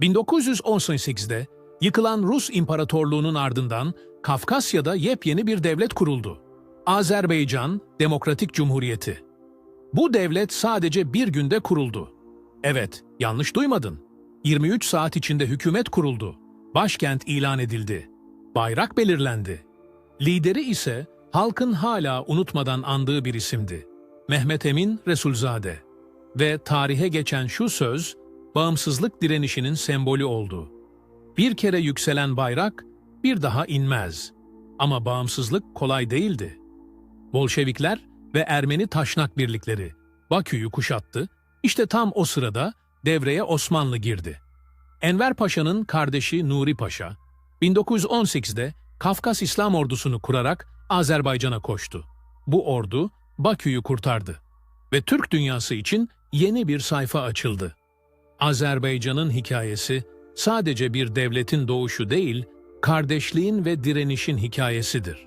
1918'de yıkılan Rus İmparatorluğu'nun ardından Kafkasya'da yepyeni bir devlet kuruldu. Azerbaycan Demokratik Cumhuriyeti. Bu devlet sadece bir günde kuruldu. Evet, yanlış duymadın. 23 saat içinde hükümet kuruldu. Başkent ilan edildi. Bayrak belirlendi. Lideri ise halkın hala unutmadan andığı bir isimdi. Mehmet Emin Resulzade. Ve tarihe geçen şu söz, bağımsızlık direnişinin sembolü oldu. Bir kere yükselen bayrak bir daha inmez. Ama bağımsızlık kolay değildi. Bolşevikler ve Ermeni taşnak birlikleri Bakü'yü kuşattı. İşte tam o sırada devreye Osmanlı girdi. Enver Paşa'nın kardeşi Nuri Paşa, 1918'de Kafkas İslam ordusunu kurarak Azerbaycan'a koştu. Bu ordu Bakü'yü kurtardı ve Türk dünyası için yeni bir sayfa açıldı. Azerbaycan'ın hikayesi sadece bir devletin doğuşu değil, kardeşliğin ve direnişin hikayesidir.